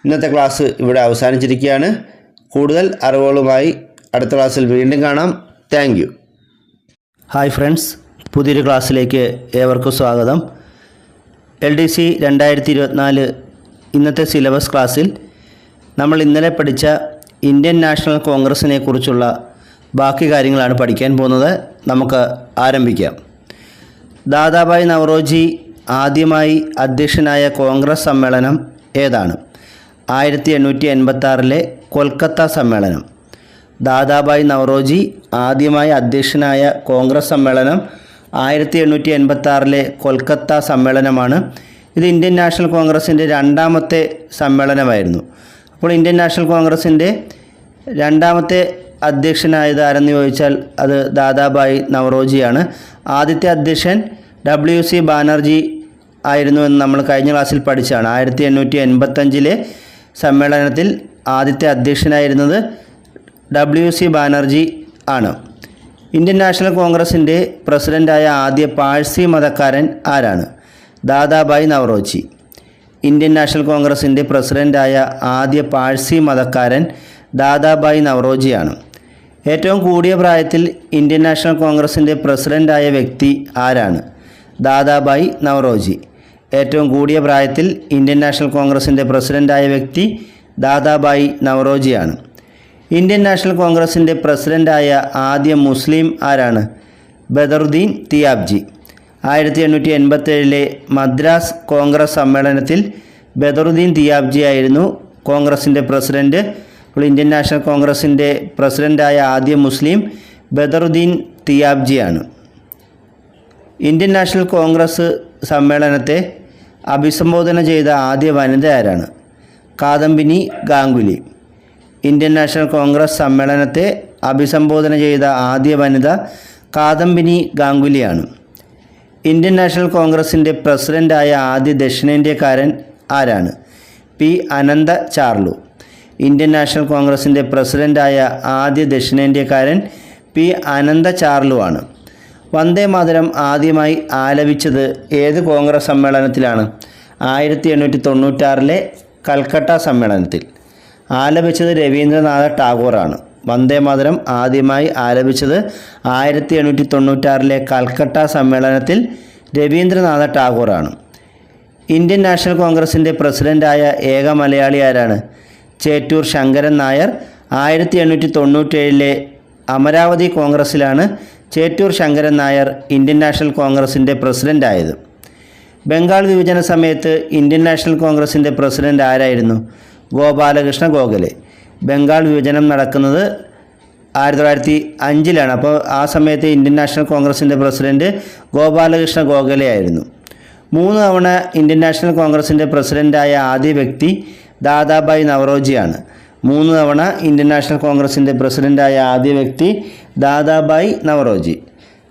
ഇന്നത്തെ ക്ലാസ് ഇവിടെ അവസാനിച്ചിരിക്കുകയാണ്. കൂടുതൽ അറിവുകളുമായി അടുത്ത ക്ലാസ്സിൽ വീണ്ടും കാണാം. താങ്ക് ഹായ് ഫ്രണ്ട്സ് പുതിയൊരു ക്ലാസ്സിലേക്ക് ഏവർക്കും സ്വാഗതം. എൽ ഡി സി രണ്ടായിരത്തി ഇരുപത്തിനാല് ഇന്നത്തെ സിലബസ് ക്ലാസ്സിൽ നമ്മൾ ഇന്നലെ പഠിച്ച ഇന്ത്യൻ നാഷണൽ കോൺഗ്രസിനെ കുറിച്ചുള്ള ബാക്കി കാര്യങ്ങളാണ് പഠിക്കാൻ പോകുന്നത്. നമുക്ക് ആരംഭിക്കാം. ദാദാഭായ് നവറോജി ആദ്യമായി അധ്യക്ഷനായ കോൺഗ്രസ് സമ്മേളനം ഏതാണ്? ആയിരത്തി എണ്ണൂറ്റി എൺപത്തി കൊൽക്കത്ത സമ്മേളനം. ദാദാഭായ് നവറോജി ആദ്യമായി അധ്യക്ഷനായ കോൺഗ്രസ് സമ്മേളനം ആയിരത്തി എണ്ണൂറ്റി എൺപത്തി കൊൽക്കത്ത സമ്മേളനമാണ്. ഇത് ഇന്ത്യൻ നാഷണൽ കോൺഗ്രസിന്റെ രണ്ടാമത്തെ സമ്മേളനമായിരുന്നു. അപ്പോൾ ഇന്ത്യൻ നാഷണൽ കോൺഗ്രസിന്റെ രണ്ടാമത്തെ അധ്യക്ഷനായത് ആരെന്ന് ചോദിച്ചാൽ അത് ദാദാഭായ് നവറോജിയാണ്. ആദ്യത്തെ അധ്യക്ഷൻ ഡബ്ല്യു സി ബാനർജി ആയിരുന്നു എന്ന് നമ്മൾ കഴിഞ്ഞ ക്ലാസ്സിൽ പഠിച്ചാണ്. ആയിരത്തി എണ്ണൂറ്റി എൺപത്തഞ്ചിലെ സമ്മേളനത്തിൽ ആദ്യത്തെ അധ്യക്ഷനായിരുന്നത് ഡബ്ല്യു സി ബാനർജി ആണ്. ഇന്ത്യൻ നാഷണൽ കോൺഗ്രസിന്റെ പ്രസിഡന്റായ ആദ്യ പാഴ്സി മതക്കാരൻ ആരാണ്? ദാദാബായ് നവറോച്ചി. ഇന്ത്യൻ നാഷണൽ കോൺഗ്രസിന്റെ പ്രസിഡന്റായ ആദ്യ പാഴ്സി മതക്കാരൻ ദാദാഭായ് നവറോജിയാണ്. ഏറ്റവും കൂടിയ പ്രായത്തിൽ ഇന്ത്യൻ നാഷണൽ കോൺഗ്രസിന്റെ പ്രസിഡന്റായ വ്യക്തി ആരാണ്? ദാദാഭായ് നവറോജി. ഏറ്റവും കൂടിയ പ്രായത്തിൽ ഇന്ത്യൻ നാഷണൽ കോൺഗ്രസിന്റെ പ്രസിഡന്റായ വ്യക്തി ദാദാബായി നവറോജിയാണ്. ഇന്ത്യൻ നാഷണൽ കോൺഗ്രസിന്റെ പ്രസിഡന്റായ ആദ്യ മുസ്ലിം ആരാണ്? ബദറുദ്ദീൻ തിയാബ്ജി. ആയിരത്തി എണ്ണൂറ്റി എൺപത്തേഴിലെ മദ്രാസ് കോൺഗ്രസ് സമ്മേളനത്തിൽ ബദറുദ്ദീൻ തിയാബ്ജി ആയിരുന്നു കോൺഗ്രസിന്റെ പ്രസിഡന്റ് അപ്പോൾ ഇന്ത്യൻ നാഷണൽ കോൺഗ്രസിന്റെ പ്രസിഡന്റായ ആദ്യ മുസ്ലിം ബദറുദ്ദീൻ തിയാബ്ജിയാണ്. ഇന്ത്യൻ നാഷണൽ കോൺഗ്രസ് സമ്മേളനത്തെ അഭിസംബോധന ചെയ്ത ആദ്യ വനിത ആരാണ്? Kadambini Ganguly. Indian National Congress സമ്മേളനത്തെ അഭിസംബോധന ചെയ്ത ആദ്യ വനിത കാദംബിനി ഗാംഗുലിയാണ്. ഇന്ത്യൻ നാഷണൽ കോൺഗ്രസിന്റെ പ്രസിഡന്റായ ആദ്യ ദക്ഷിണേന്ത്യക്കാരൻ ആരാണ്? P Ananda Charlu. Indian National കോൺഗ്രസിന്റെ പ്രസിഡന്റായ ആദ്യ ദക്ഷിണേന്ത്യക്കാരൻ പി അനന്ത ചാർലു ആണ്. വന്ദേ മാതരം ആദ്യമായി ആലപിച്ചത് ഏത് കോൺഗ്രസ് സമ്മേളനത്തിലാണ്? ആയിരത്തി എണ്ണൂറ്റി തൊണ്ണൂറ്റാറിലെ കൽക്കട്ട സമ്മേളനത്തിൽ. ആലപിച്ചത് രവീന്ദ്രനാഥ ടാഗോറാണ്. വന്ദേ മാതരം ആദ്യമായി ആലപിച്ചത് ആയിരത്തി എണ്ണൂറ്റി തൊണ്ണൂറ്റാറിലെ കൽക്കട്ട സമ്മേളനത്തിൽ രവീന്ദ്രനാഥ ടാഗോറാണ്. ഇന്ത്യൻ നാഷണൽ കോൺഗ്രസിന്റെ പ്രസിഡന്റായ ഏക മലയാളി ആരാണ്? ചേറ്റൂർ ശങ്കരൻ നായർ. ആയിരത്തി എണ്ണൂറ്റി തൊണ്ണൂറ്റേഴിലെ അമരാവതി കോൺഗ്രസ്സിലാണ് ചേറ്റൂർ ശങ്കരൻ നായർ ഇന്ത്യൻ നാഷണൽ കോൺഗ്രസിന്റെ പ്രസിഡന്റായത് ബംഗാൾ വിഭജന സമയത്ത് ഇന്ത്യൻ നാഷണൽ കോൺഗ്രസിന്റെ പ്രസിഡന്റ് ആരായിരുന്നു? ഗോപാലകൃഷ്ണ ഗോഖലെ. ബംഗാൾ വിഭജനം നടക്കുന്നത് ആയിരത്തി തൊള്ളായിരത്തി അഞ്ചിലാണ് അപ്പോൾ ആ സമയത്ത് ഇന്ത്യൻ നാഷണൽ കോൺഗ്രസിന്റെ പ്രസിഡന്റ് ഗോപാലകൃഷ്ണ ഗോഖലെ ആയിരുന്നു. മൂന്ന് തവണ ഇന്ത്യൻ നാഷണൽ കോൺഗ്രസിന്റെ പ്രസിഡന്റായ ആദ്യ വ്യക്തി ദാദാഭായ് നവറോജിയാണ്. മൂന്ന് തവണ ഇന്ത്യൻ നാഷണൽ കോൺഗ്രസിന്റെ പ്രസിഡന്റായ ആദ്യ വ്യക്തി ദാദാഭായ് നവറോജി.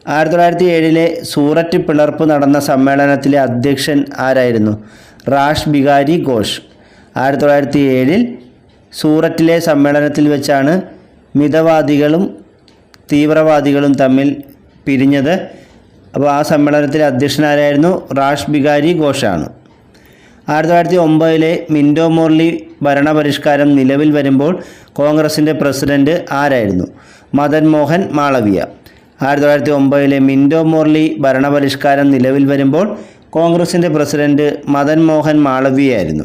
ആയിരത്തി തൊള്ളായിരത്തി ഏഴിലെ സൂററ്റ് പിളർപ്പ് നടന്ന സമ്മേളനത്തിലെ അധ്യക്ഷൻ ആരായിരുന്നു? റാഷ് ബിഹാരി ഘോഷ്. ആയിരത്തി തൊള്ളായിരത്തി ഏഴിൽ സൂററ്റിലെ സമ്മേളനത്തിൽ വെച്ചാണ് മിതവാദികളും തീവ്രവാദികളും തമ്മിൽ പിരിഞ്ഞത്. അപ്പോൾ ആ സമ്മേളനത്തിലെ അധ്യക്ഷനാരായിരുന്നു റാഷ് ബിഹാരി ഘോഷാണ്. ആയിരത്തി തൊള്ളായിരത്തി ഒമ്പതിലെ മിൻഡോ മോർലി ഭരണപരിഷ്കാരം നിലവിൽ വരുമ്പോൾ കോൺഗ്രസിന്റെ പ്രസിഡന്റ് ആരായിരുന്നു? മദൻ മോഹൻ മാളവിയ. ആയിരത്തി തൊള്ളായിരത്തി ഒമ്പതിലെ മിൻഡോ മോർലി ഭരണപരിഷ്കാരം നിലവിൽ വരുമ്പോൾ കോൺഗ്രസിന്റെ പ്രസിഡന്റ് മദൻ മോഹൻ മാളവിയായിരുന്നു.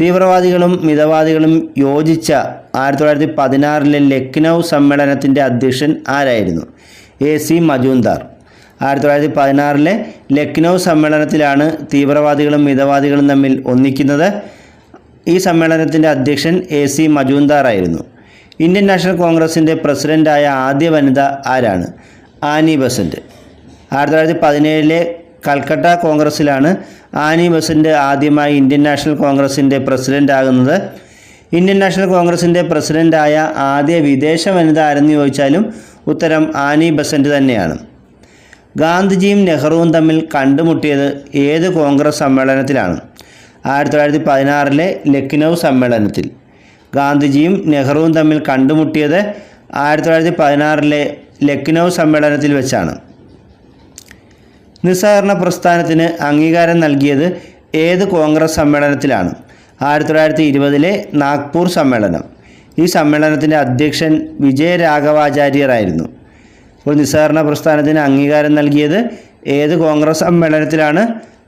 തീവ്രവാദികളും മിതവാദികളും യോജിച്ച ആയിരത്തി തൊള്ളായിരത്തി പതിനാറിലെ ലക്നൗ സമ്മേളനത്തിന്റെ അധ്യക്ഷൻ ആരായിരുന്നു? എ സി മജൂന്ദാർ ആയിരത്തി തൊള്ളായിരത്തി പതിനാറിലെ ലക്നൗ സമ്മേളനത്തിലാണ് തീവ്രവാദികളും മിതവാദികളും തമ്മിൽ ഒന്നിക്കുന്നത്. ഈ സമ്മേളനത്തിന്റെ അധ്യക്ഷൻ എ സി മജൂന്ദാറായിരുന്നു ഇന്ത്യൻ നാഷണൽ കോൺഗ്രസിന്റെ പ്രസിഡന്റായ ആദ്യ വനിത ആരാണ്? Annie Besant. ആയിരത്തി തൊള്ളായിരത്തി പതിനേഴിലെ കൽക്കട്ട കോൺഗ്രസ്സിലാണ് ആനി ബസന്റ് ആദ്യമായി ഇന്ത്യൻ നാഷണൽ കോൺഗ്രസിന്റെ പ്രസിഡന്റ് ആകുന്നത്. ഇന്ത്യൻ നാഷണൽ കോൺഗ്രസിന്റെ പ്രസിഡന്റായ ആദ്യ വിദേശ വനിത ആരെന്ന് ചോദിച്ചാലും ഉത്തരം ആനി ബസന്റ് തന്നെയാണ്. ഗാന്ധിജിയും നെഹ്റുവും തമ്മിൽ കണ്ടുമുട്ടിയത് ഏത് കോൺഗ്രസ് സമ്മേളനത്തിലാണ്? ആയിരത്തി തൊള്ളായിരത്തി പതിനാറിലെ ലക്നൗ സമ്മേളനത്തിൽ. ഗാന്ധിജിയും നെഹ്റുവും തമ്മിൽ കണ്ടുമുട്ടിയത് ആയിരത്തി തൊള്ളായിരത്തി പതിനാറിലെ ലക്നൗ സമ്മേളനത്തിൽ വെച്ചാണ്. നിസ്സഹകരണ പ്രസ്ഥാനത്തിന് അംഗീകാരം നൽകിയത് ഏത് കോൺഗ്രസ് സമ്മേളനത്തിലാണ്? ആയിരത്തി തൊള്ളായിരത്തി ഇരുപതിലെ നാഗ്പൂർ സമ്മേളനം. ഈ സമ്മേളനത്തിന്റെ അധ്യക്ഷൻ വിജയരാഘവാചാര്യരായിരുന്നു. അപ്പോൾ നിസ്സഹകരണ പ്രസ്ഥാനത്തിന് അംഗീകാരം നൽകിയത് ഏത് കോൺഗ്രസ് സമ്മേളനത്തിലാണ്?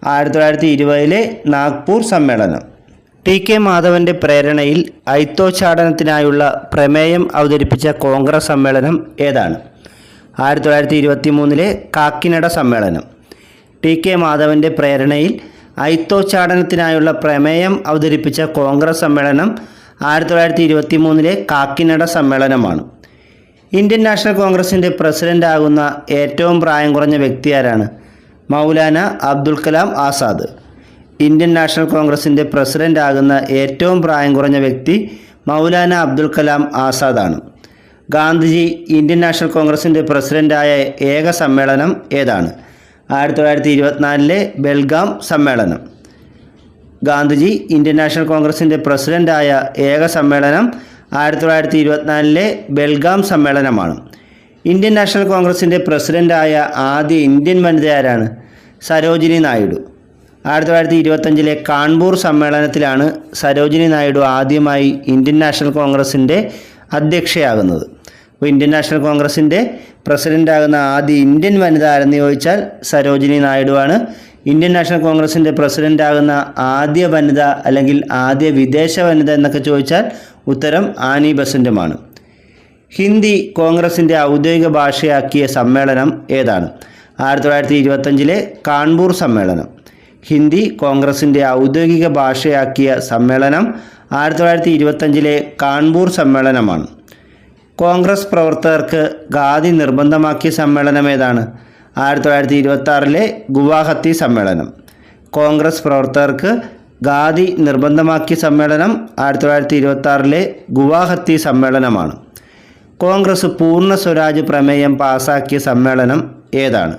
ആയിരത്തി തൊള്ളായിരത്തി ഇരുപതിലെ നാഗ്പൂർ സമ്മേളനം. ടി കെ മാധവന്റെ പ്രേരണയിൽ ഐത്തോച്ചാടനത്തിനായുള്ള പ്രമേയം അവതരിപ്പിച്ച കോൺഗ്രസ് സമ്മേളനം ഏതാണ്? ആയിരത്തി തൊള്ളായിരത്തി ഇരുപത്തി മൂന്നിലെ കാക്കിനട സമ്മേളനം. ടി കെ മാധവന്റെ പ്രേരണയിൽ ഐത്തോച്ചാടനത്തിനായുള്ള പ്രമേയം അവതരിപ്പിച്ച കോൺഗ്രസ് സമ്മേളനം ആയിരത്തി തൊള്ളായിരത്തി ഇരുപത്തി മൂന്നിലെ കാക്കിനട സമ്മേളനമാണ്. ഇന്ത്യൻ നാഷണൽ കോൺഗ്രസിന്റെ പ്രസിഡന്റാകുന്ന ഏറ്റവും പ്രായം കുറഞ്ഞ വ്യക്തി ആരാണ് മൗലാന അബ്ദുൽ കലാം ആസാദ്. ഇന്ത്യൻ നാഷണൽ കോൺഗ്രസിന്റെ പ്രസിഡന്റാകുന്ന ഏറ്റവും പ്രായം കുറഞ്ഞ വ്യക്തി മൗലാന അബ്ദുൽ കലാം ആസാദാണ്. ഗാന്ധിജി ഇന്ത്യൻ നാഷണൽ കോൺഗ്രസിന്റെ പ്രസിഡന്റായ ഏക സമ്മേളനം ഏതാണ്? ആയിരത്തി തൊള്ളായിരത്തി ഇരുപത്തിനാലിലെ ബെൽഗാം സമ്മേളനം. ഗാന്ധിജി ഇന്ത്യൻ നാഷണൽ കോൺഗ്രസിന്റെ പ്രസിഡന്റായ ഏക സമ്മേളനം ആയിരത്തി തൊള്ളായിരത്തി ഇരുപത്തിനാലിലെ ബെൽഗാം സമ്മേളനമാണ്. ഇന്ത്യൻ നാഷണൽ കോൺഗ്രസിന്റെ പ്രസിഡന്റായ ആദ്യ ഇന്ത്യൻ വനിതയാരാണ് സരോജിനി നായിഡു. ആയിരത്തി തൊള്ളായിരത്തി ഇരുപത്തഞ്ചിലെ കാൺപൂർ സമ്മേളനത്തിലാണ് സരോജിനി നായിഡു ആദ്യമായി ഇന്ത്യൻ നാഷണൽ കോൺഗ്രസിന്റെ അധ്യക്ഷയാകുന്നത്. അപ്പോൾ ഇന്ത്യൻ നാഷണൽ കോൺഗ്രസിന്റെ പ്രസിഡന്റാകുന്ന ആദ്യ ഇന്ത്യൻ വനിത ആരെന്ന് ചോദിച്ചാൽ സരോജിനി ആണ് ഇന്ത്യൻ നാഷണൽ കോൺഗ്രസിന്റെ പ്രസിഡന്റാകുന്ന ആദ്യ വനിത അല്ലെങ്കിൽ ആദ്യ വിദേശ വനിത എന്നൊക്കെ ചോദിച്ചാൽ ഉത്തരം ആനി ബസന്റുമാണ് ഹിന്ദി കോൺഗ്രസിന്റെ ഔദ്യോഗിക ഭാഷയാക്കിയ സമ്മേളനം ഏതാണ്? ആയിരത്തി തൊള്ളായിരത്തി ഇരുപത്തഞ്ചിലെ കാൺപൂർ സമ്മേളനം. ഹിന്ദി കോൺഗ്രസിന്റെ ഔദ്യോഗിക ഭാഷയാക്കിയ സമ്മേളനം ആയിരത്തി തൊള്ളായിരത്തി ഇരുപത്തഞ്ചിലെ കാൺപൂർ സമ്മേളനമാണ്. കോൺഗ്രസ് പ്രവർത്തകർക്ക് ഖാദി നിർബന്ധമാക്കിയ സമ്മേളനം ഏതാണ്? ആയിരത്തി തൊള്ളായിരത്തി ഇരുപത്തി ഗുവാഹത്തി സമ്മേളനം. കോൺഗ്രസ് പ്രവർത്തകർക്ക് ഖാദി നിർബന്ധമാക്കിയ സമ്മേളനം ആയിരത്തി തൊള്ളായിരത്തി ഇരുപത്തി ആറിലെ ഗുവാഹത്തി സമ്മേളനമാണ്. കോൺഗ്രസ് പൂർണ സ്വരാജ് പ്രമേയം പാസാക്കിയ സമ്മേളനം ഏതാണ്?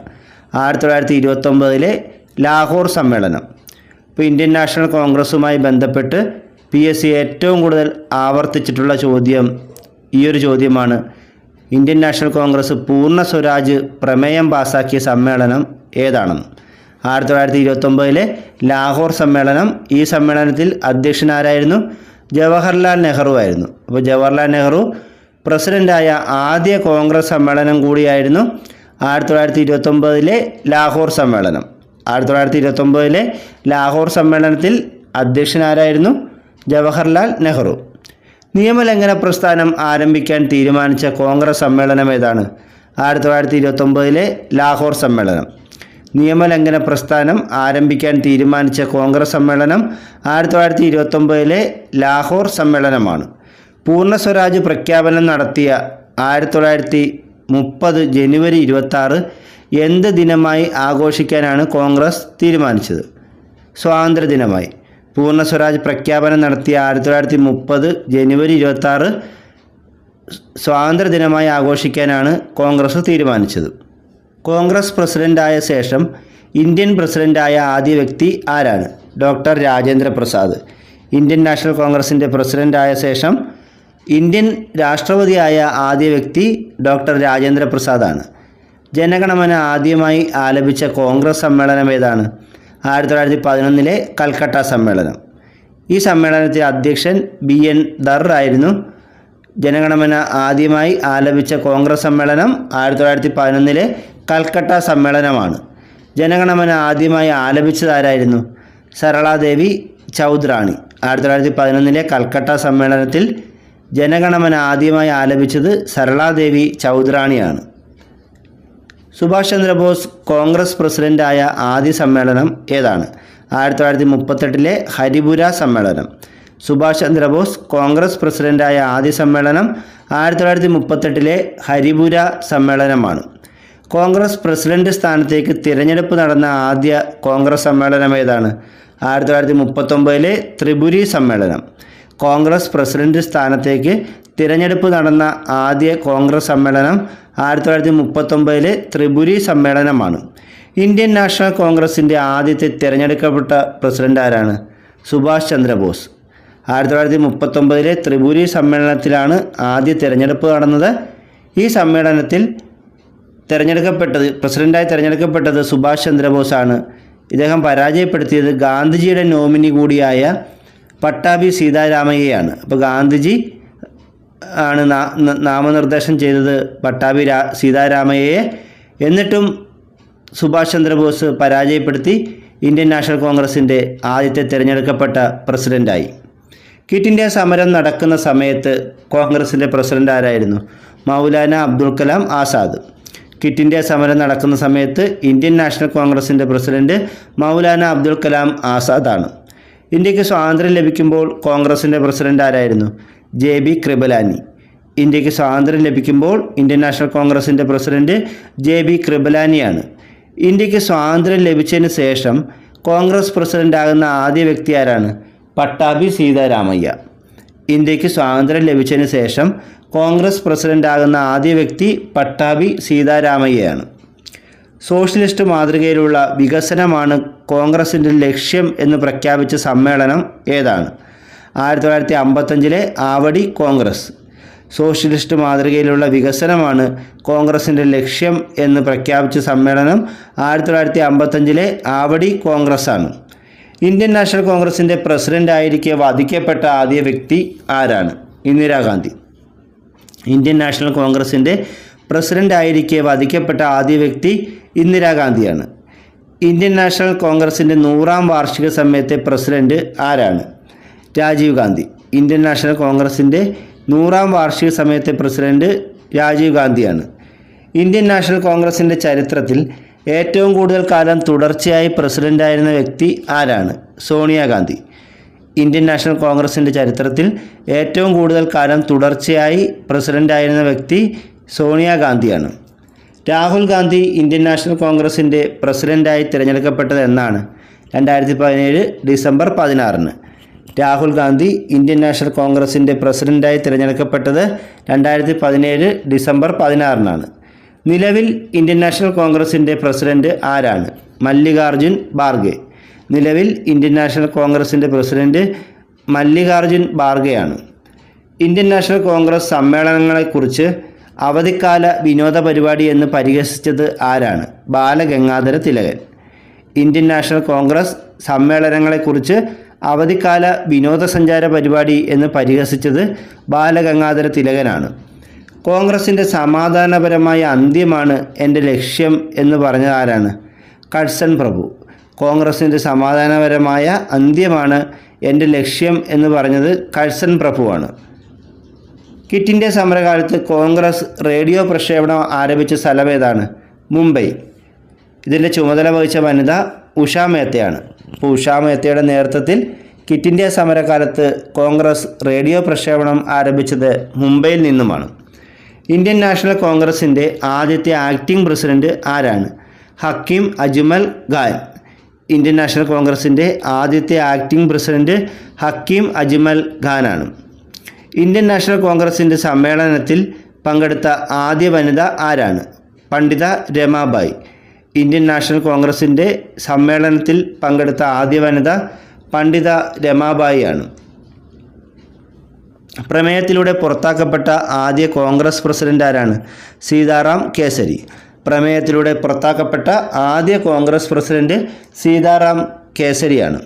ആയിരത്തി തൊള്ളായിരത്തി ഇരുപത്തൊമ്പതിലെ ലാഹോർ സമ്മേളനം. ഇപ്പോൾ ഇന്ത്യൻ നാഷണൽ കോൺഗ്രസുമായി ബന്ധപ്പെട്ട് പി എസ് സി ഏറ്റവും കൂടുതൽ ആവർത്തിച്ചിട്ടുള്ള ചോദ്യം ഈ ഒരു ചോദ്യമാണ്. ഇന്ത്യൻ നാഷണൽ കോൺഗ്രസ് പൂർണ സ്വരാജ് പ്രമേയം പാസാക്കിയ സമ്മേളനം ഏതാണെന്ന്. ആയിരത്തി തൊള്ളായിരത്തി ഇരുപത്തൊമ്പതിലെ ലാഹോർ സമ്മേളനം ഈ സമ്മേളനത്തിൽ അധ്യക്ഷനാരായിരുന്നു ജവഹർലാൽ നെഹ്റു ആയിരുന്നു. അപ്പോൾ ജവഹർലാൽ നെഹ്റു പ്രസിഡന്റായ ആദ്യ കോൺഗ്രസ് സമ്മേളനം കൂടിയായിരുന്നു ആയിരത്തി തൊള്ളായിരത്തി ഇരുപത്തൊമ്പതിലെ ലാഹോർ സമ്മേളനം. ആയിരത്തി തൊള്ളായിരത്തി ഇരുപത്തൊമ്പതിലെ ലാഹോർ സമ്മേളനത്തിൽ അധ്യക്ഷനാരായിരുന്നു ജവഹർലാൽ നെഹ്റു. നിയമലംഘന പ്രസ്ഥാനം ആരംഭിക്കാൻ തീരുമാനിച്ച കോൺഗ്രസ് സമ്മേളനം ഏതാണ്? ആയിരത്തി തൊള്ളായിരത്തി ഇരുപത്തൊമ്പതിലെ ലാഹോർ സമ്മേളനം. നിയമലംഘന പ്രസ്ഥാനം ആരംഭിക്കാൻ തീരുമാനിച്ച കോൺഗ്രസ് സമ്മേളനം ആയിരത്തി തൊള്ളായിരത്തി ഇരുപത്തൊമ്പതിലെ ലാഹോർ സമ്മേളനമാണ്. പൂർണ സ്വരാജ് പ്രഖ്യാപനം നടത്തിയ ആയിരത്തി തൊള്ളായിരത്തി മുപ്പത് ജനുവരി ഇരുപത്തി എന്ത് ദിനമായി ആഘോഷിക്കാനാണ് കോൺഗ്രസ് തീരുമാനിച്ചത്? സ്വാതന്ത്ര്യ ദിനമായി. പൂർണ സ്വരാജ് പ്രഖ്യാപനം നടത്തിയ ആയിരത്തി തൊള്ളായിരത്തി മുപ്പത് ജനുവരി ഇരുപത്തി ആറ് സ്വാതന്ത്ര്യ ദിനമായി ആഘോഷിക്കാനാണ് കോൺഗ്രസ് തീരുമാനിച്ചത്. കോൺഗ്രസ് പ്രസിഡന്റായ ശേഷം ഇന്ത്യൻ പ്രസിഡന്റായ ആദ്യ വ്യക്തി ആരാണ്? Doctor Rajendra Prasad. Indian National കോൺഗ്രസിന്റെ പ്രസിഡന്റായ ശേഷം ഇന്ത്യൻ രാഷ്ട്രപതിയായ ആദ്യ വ്യക്തി ഡോക്ടർ രാജേന്ദ്ര പ്രസാദാണ്. ജനഗണമന ആദ്യമായി ആലപിച്ച കോൺഗ്രസ് സമ്മേളനം ഏതാണ്? ആയിരത്തി തൊള്ളായിരത്തി പതിനൊന്നിലെ കൽക്കട്ട സമ്മേളനം. ഈ സമ്മേളനത്തിലെ അധ്യക്ഷൻ ബി എൻ ദർ ആയിരുന്നു. ജനഗണമന ആദ്യമായി ആലപിച്ച കോൺഗ്രസ് സമ്മേളനം ആയിരത്തി തൊള്ളായിരത്തി പതിനൊന്നിലെ കൽക്കട്ട സമ്മേളനമാണ്. ജനഗണമന ആദ്യമായി ആലപിച്ചതാരായിരുന്നു? സരളാദേവി ചൗദ്രാണി ആയിരത്തി തൊള്ളായിരത്തി പതിനൊന്നിലെ കൽക്കട്ട സമ്മേളനത്തിൽ ജനഗണമന ആദ്യമായി ആലപിച്ചത് സരളാദേവി ചൗദ്രാണിയാണ് സുഭാഷ് ചന്ദ്രബോസ് കോൺഗ്രസ് പ്രസിഡന്റായ ആദ്യ സമ്മേളനം ഏതാണ്? ആയിരത്തി തൊള്ളായിരത്തി മുപ്പത്തെട്ടിലെ ഹരിപുര സമ്മേളനം. സുഭാഷ് ചന്ദ്രബോസ് കോൺഗ്രസ് പ്രസിഡന്റായ ആദ്യ സമ്മേളനം ആയിരത്തി തൊള്ളായിരത്തി മുപ്പത്തെട്ടിലെ ഹരിപുര സമ്മേളനമാണ്. കോൺഗ്രസ് പ്രസിഡന്റ് സ്ഥാനത്തേക്ക് തിരഞ്ഞെടുപ്പ് നടന്ന ആദ്യ കോൺഗ്രസ് സമ്മേളനം ഏതാണ്? ആയിരത്തി തൊള്ളായിരത്തി മുപ്പത്തൊമ്പതിലെ ത്രിപുരി സമ്മേളനം. കോൺഗ്രസ് പ്രസിഡന്റ് സ്ഥാനത്തേക്ക് തിരഞ്ഞെടുപ്പ് നടന്ന ആദ്യ കോൺഗ്രസ് സമ്മേളനം ആയിരത്തി തൊള്ളായിരത്തി മുപ്പത്തൊമ്പതിലെ ത്രിപുരി സമ്മേളനമാണ്. ഇന്ത്യൻ നാഷണൽ കോൺഗ്രസിന്റെ ആദ്യത്തെ തിരഞ്ഞെടുക്കപ്പെട്ട പ്രസിഡന്റ് ആരാണ്? സുഭാഷ് ചന്ദ്രബോസ്. ആയിരത്തി തൊള്ളായിരത്തി മുപ്പത്തൊമ്പതിലെ ത്രിപുരി സമ്മേളനത്തിലാണ് ആദ്യ തിരഞ്ഞെടുപ്പ് നടന്നത്. ഈ സമ്മേളനത്തിൽ തിരഞ്ഞെടുക്കപ്പെട്ടത് പ്രസിഡന്റായി തിരഞ്ഞെടുക്കപ്പെട്ടത് സുഭാഷ് ചന്ദ്രബോസാണ്. ഇദ്ദേഹം പരാജയപ്പെടുത്തിയത് ഗാന്ധിജിയുടെ നോമിനി കൂടിയായ പട്ടാഭി സീതാരാമയ്യയാണ്. അപ്പോൾ ഗാന്ധിജി ആണ് നാമനിർദ്ദേശം ചെയ്തത് പട്ടാഭി രാ സീതാരാമയ്യയെ എന്നിട്ടും സുഭാഷ് ചന്ദ്രബോസ് പരാജയപ്പെടുത്തി ഇന്ത്യൻ നാഷണൽ കോൺഗ്രസിന്റെ ആദ്യത്തെ തിരഞ്ഞെടുക്കപ്പെട്ട പ്രസിഡന്റായി ക്വിറ്റ് ഇന്ത്യ സമരം നടക്കുന്ന സമയത്ത് കോൺഗ്രസിന്റെ പ്രസിഡന്റ് ആരായിരുന്നു? മൗലാന അബ്ദുൽ കലാം ആസാദ്. ക്വിറ്റ് ഇന്ത്യ സമരം നടക്കുന്ന സമയത്ത് ഇന്ത്യൻ നാഷണൽ കോൺഗ്രസിന്റെ പ്രസിഡന്റ് മൗലാന അബ്ദുൽ കലാം ആസാദാണ് ഇന്ത്യയ്ക്ക് സ്വാതന്ത്ര്യം ലഭിക്കുമ്പോൾ കോൺഗ്രസിന്റെ പ്രസിഡന്റ് ആരായിരുന്നു? J B Kripalani. ഇന്ത്യയ്ക്ക് സ്വാതന്ത്ര്യം ലഭിക്കുമ്പോൾ ഇന്ത്യൻ നാഷണൽ കോൺഗ്രസിന്റെ പ്രസിഡന്റ് ജെ ബി കൃപലാനിയാണ് ഇന്ത്യയ്ക്ക് സ്വാതന്ത്ര്യം ലഭിച്ചതിന് ശേഷം കോൺഗ്രസ് പ്രസിഡന്റാകുന്ന ആദ്യ വ്യക്തി ആരാണ്? പട്ടാഭി സീതാരാമയ്യ. ഇന്ത്യയ്ക്ക് സ്വാതന്ത്ര്യം ലഭിച്ചതിന് ശേഷം കോൺഗ്രസ് പ്രസിഡന്റാകുന്ന ആദ്യ വ്യക്തി പട്ടാഭി സീതാരാമയ്യയാണ്. സോഷ്യലിസ്റ്റ് മാതൃകയിലുള്ള വികസനമാണ് കോൺഗ്രസിന്റെ ലക്ഷ്യം എന്ന് പ്രഖ്യാപിച്ച സമ്മേളനം ഏതാണ്? ആയിരത്തി തൊള്ളായിരത്തി അമ്പത്തഞ്ചിലെ ആവടി കോൺഗ്രസ്. സോഷ്യലിസ്റ്റ് മാതൃകയിലുള്ള വികസനമാണ് കോൺഗ്രസിന്റെ ലക്ഷ്യം എന്ന് പ്രഖ്യാപിച്ച സമ്മേളനം ആയിരത്തി തൊള്ളായിരത്തി അമ്പത്തഞ്ചിലെ ആവടി കോൺഗ്രസ് ആണ് ഇന്ത്യൻ നാഷണൽ കോൺഗ്രസിന്റെ പ്രസിഡന്റായിരിക്കെ വധിക്കപ്പെട്ട ആദ്യ വ്യക്തി ആരാണ്? ഇന്ദിരാഗാന്ധി. ഇന്ത്യൻ നാഷണൽ കോൺഗ്രസിന്റെ പ്രസിഡന്റ് ആയിരിക്കെ വധിക്കപ്പെട്ട ആദ്യ വ്യക്തി ഇന്ദിരാഗാന്ധിയാണ്. ഇന്ത്യൻ നാഷണൽ കോൺഗ്രസിന്റെ നൂറാം വാർഷിക സമയത്തെ പ്രസിഡന്റ് ആരാണ്? രാജീവ് ഗാന്ധി. ഇന്ത്യൻ നാഷണൽ കോൺഗ്രസിന്റെ നൂറാം വാർഷിക സമയത്തെ പ്രസിഡന്റ് രാജീവ് ഗാന്ധിയാണ്. ഇന്ത്യൻ നാഷണൽ കോൺഗ്രസിന്റെ ചരിത്രത്തിൽ ഏറ്റവും കൂടുതൽ കാലം തുടർച്ചയായി പ്രസിഡന്റായിരുന്ന വ്യക്തി ആരാണ്? സോണിയാഗാന്ധി. ഇന്ത്യൻ നാഷണൽ കോൺഗ്രസിന്റെ ചരിത്രത്തിൽ ഏറ്റവും കൂടുതൽ കാലം തുടർച്ചയായി പ്രസിഡന്റായിരുന്ന വ്യക്തി സോണിയാഗാന്ധിയാണ്. രാഹുൽ ഗാന്ധി ഇന്ത്യൻ നാഷണൽ കോൺഗ്രസിന്റെ പ്രസിഡന്റായി തിരഞ്ഞെടുക്കപ്പെട്ടത് എന്നാണ് രണ്ടായിരത്തി പതിനേഴ് ഡിസംബർ പതിനാറിന്. രാഹുൽ ഗാന്ധി ഇന്ത്യൻ നാഷണൽ കോൺഗ്രസിന്റെ പ്രസിഡന്റായി തിരഞ്ഞെടുക്കപ്പെട്ടത് രണ്ടായിരത്തി പതിനേഴ് ഡിസംബർ പതിനാറിനാണ്. നിലവിൽ ഇന്ത്യൻ നാഷണൽ കോൺഗ്രസിന്റെ പ്രസിഡന്റ് ആരാണ്? മല്ലികാർജുൻ ഖാർഗെ നിലവിൽ ഇന്ത്യൻ നാഷണൽ കോൺഗ്രസിന്റെ പ്രസിഡന്റ് മല്ലികാർജുൻ ബാർഗയാണ് ഇന്ത്യൻ നാഷണൽ കോൺഗ്രസ് സമ്മേളനങ്ങളെക്കുറിച്ച് അവധിക്കാല വിനോദ പരിപാടി എന്ന് പരിഹസിച്ചത് ആരാണ്? ബാലഗംഗാധര തിലകൻ. ഇന്ത്യൻ നാഷണൽ കോൺഗ്രസ് സമ്മേളനങ്ങളെക്കുറിച്ച് അവധിക്കാല വിനോദസഞ്ചാര പരിപാടി എന്ന് പരിഹസിച്ചത് ബാലഗംഗാധര തിലകനാണ്. കോൺഗ്രസിന്റെ സമാധാനപരമായ അന്ത്യമാണ് എന്റെ ലക്ഷ്യം എന്ന് പറഞ്ഞത് ആരാണ്? കഴ്സൺ പ്രഭു. കോൺഗ്രസിന്റെ സമാധാനപരമായ അന്ത്യമാണ് എന്റെ ലക്ഷ്യം എന്ന് പറഞ്ഞത് കഴ്സൺ പ്രഭുവാണ്. കിറ്റിന്റെ സമരകാലത്ത് കോൺഗ്രസ് റേഡിയോ പ്രക്ഷേപണം ആരംഭിച്ച സ്ഥലം ഏതാണ്? മുംബൈ. ഇതിന്റെ ചുമതല വഹിച്ച വനിത ഉഷാ മേത്തയാണ്. അപ്പോൾ ഉഷാ മേത്തയുടെ നേതൃത്വത്തിൽ കിറ്റിന്റെ സമരകാലത്ത് കോൺഗ്രസ് റേഡിയോ പ്രക്ഷേപണം ആരംഭിച്ചത് മുംബൈയിൽ നിന്നുമാണ്. ഇന്ത്യൻ നാഷണൽ കോൺഗ്രസിന്റെ ആദ്യത്തെ ആക്ടിംഗ് പ്രസിഡന്റ് ആരാണ്? ഹക്കീം അജ്മൽ ഖാൻ. ഇന്ത്യൻ നാഷണൽ കോൺഗ്രസിന്റെ ആദ്യത്തെ ആക്ടിംഗ് പ്രസിഡന്റ് ഹക്കീം അജ്മൽ ഖാനാണ്. ഇന്ത്യൻ നാഷണൽ കോൺഗ്രസിന്റെ സമ്മേളനത്തിൽ പങ്കെടുത്ത ആദ്യ വനിത ആരാണ്? പണ്ഡിത രമാബായി. ഇന്ത്യൻ നാഷണൽ കോൺഗ്രസിന്റെ സമ്മേളനത്തിൽ പങ്കെടുത്ത ആദ്യ വനിത പണ്ഡിത രമാബായിയാണ്. പ്രമേയത്തിലൂടെ പുറത്താക്കപ്പെട്ട ആദ്യ കോൺഗ്രസ് പ്രസിഡന്റ് ആരാണ്? സീതാറാം കേസരി. പ്രമേയത്തിലൂടെ പുറത്താക്കപ്പെട്ട ആദ്യ കോൺഗ്രസ് പ്രസിഡന്റ് സീതാറാം കേസരിയാണ്.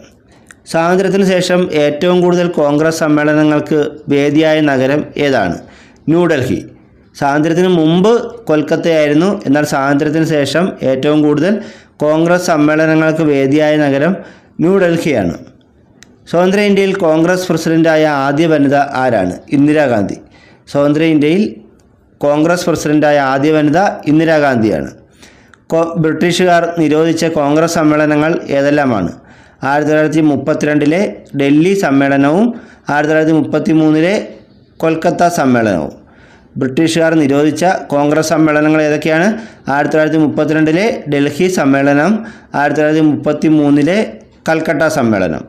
സ്വാതന്ത്ര്യത്തിന് ശേഷം ഏറ്റവും കൂടുതൽ കോൺഗ്രസ് സമ്മേളനങ്ങൾക്ക് വേദിയായ നഗരം ഏതാണ്? ന്യൂഡൽഹി. സ്വാതന്ത്ര്യത്തിന് മുമ്പ് കൊൽക്കത്തയായിരുന്നു. എന്നാൽ സ്വാതന്ത്ര്യത്തിന് ശേഷം ഏറ്റവും കൂടുതൽ കോൺഗ്രസ് സമ്മേളനങ്ങൾക്ക് വേദിയായ നഗരം ന്യൂഡൽഹിയാണ്. സ്വതന്ത്ര ഇന്ത്യയിൽ കോൺഗ്രസ് പ്രസിഡന്റായ ആദ്യ വനിത ആരാണ്? ഇന്ദിരാഗാന്ധി. സ്വതന്ത്ര ഇന്ത്യയിൽ കോൺഗ്രസ് പ്രസിഡന്റായ ആദ്യ വനിത ഇന്ദിരാഗാന്ധിയാണ്. ബ്രിട്ടീഷുകാർ നിരോധിച്ച കോൺഗ്രസ് സമ്മേളനങ്ങൾ ഏതെല്ലാമാണ്? ആയിരത്തി തൊള്ളായിരത്തി മുപ്പത്തിരണ്ടിലെ ഡൽഹി സമ്മേളനവും ആയിരത്തി തൊള്ളായിരത്തി മുപ്പത്തി മൂന്നിലെ കൊൽക്കത്ത സമ്മേളനവും. ബ്രിട്ടീഷുകാർ നിരോധിച്ച കോൺഗ്രസ് സമ്മേളനങ്ങൾ ഏതൊക്കെയാണ്? ആയിരത്തി തൊള്ളായിരത്തി മുപ്പത്തിരണ്ടിലെ ഡൽഹി സമ്മേളനം ആയിരത്തി തൊള്ളായിരത്തി മുപ്പത്തി മൂന്നിലെ കൽക്കട്ട സമ്മേളനം.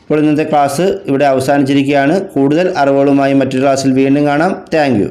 ഇപ്പോൾ ഇന്നത്തെ ക്ലാസ് ഇവിടെ അവസാനിച്ചിരിക്കുകയാണ്. കൂടുതൽ അറിവുകളുമായി മറ്റൊരു ക്ലാസ്സിൽ വീണ്ടും കാണാം. താങ്ക്